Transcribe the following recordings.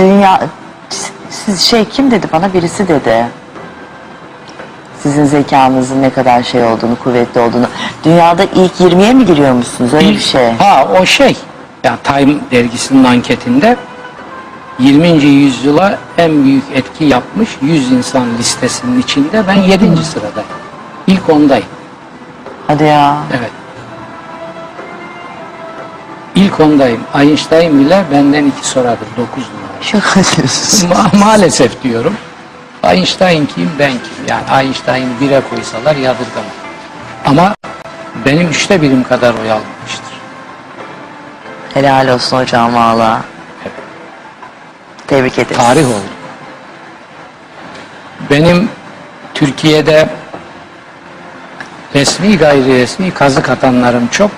Dünya siz şey kim dedi bana birisi dedi. Sizin zekanızın ne kadar şey olduğunu, kuvvetli olduğunu. Dünyada ilk 20'ye mi giriyormuşsunuz öyle bir şey? Ha o şey. Ya Time dergisinin anketinde 20. yüzyıla en büyük etki yapmış 100 insan listesinin içinde ben 7. sıradayım. İlk ondayım. Hadi ya. Evet. İlk ondayım. Einstein bile benden iki soradır. 9 numara. Şaka diyorsunuz. Ma- maalesef diyorum. Einstein kim ben kim? Yani Einstein'ı bire koysalar yadırgamam. Ama benim üçte birim kadar oy almamıştır. Helal olsun hocam valla. Evet. Tebrik ederiz. Tarih oldu. Benim Türkiye'de resmi gayri resmi kazık atanlarım çok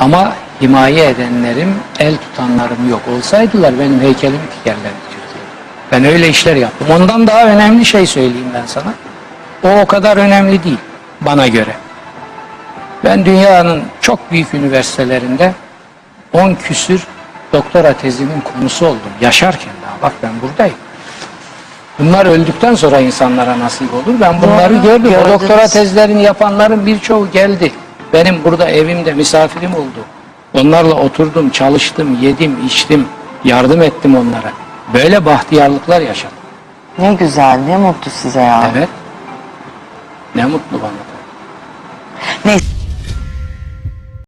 ama himaye edenlerim, el tutanlarım yok. Olsaydılar benim heykelimi dikerlerdi Türkiye'de. Ben öyle işler yaptım. Ondan daha önemli şey söyleyeyim ben sana. O o kadar önemli değil bana göre. Ben dünyanın çok büyük üniversitelerinde 10 küsür doktora tezimin konusu oldum. Yaşarken daha bak ben buradayım. Bunlar öldükten sonra insanlara nasip olur. Ben bunları Doğru, gördüm. O gördünüz. doktora tezlerini yapanların birçoğu geldi. Benim burada evimde misafirim oldu. Onlarla oturdum, çalıştım, yedim, içtim, yardım ettim onlara. Böyle bahtiyarlıklar yaşadım. Ne güzel, ne mutlu size ya. Evet. Ne mutlu bana. Neyse.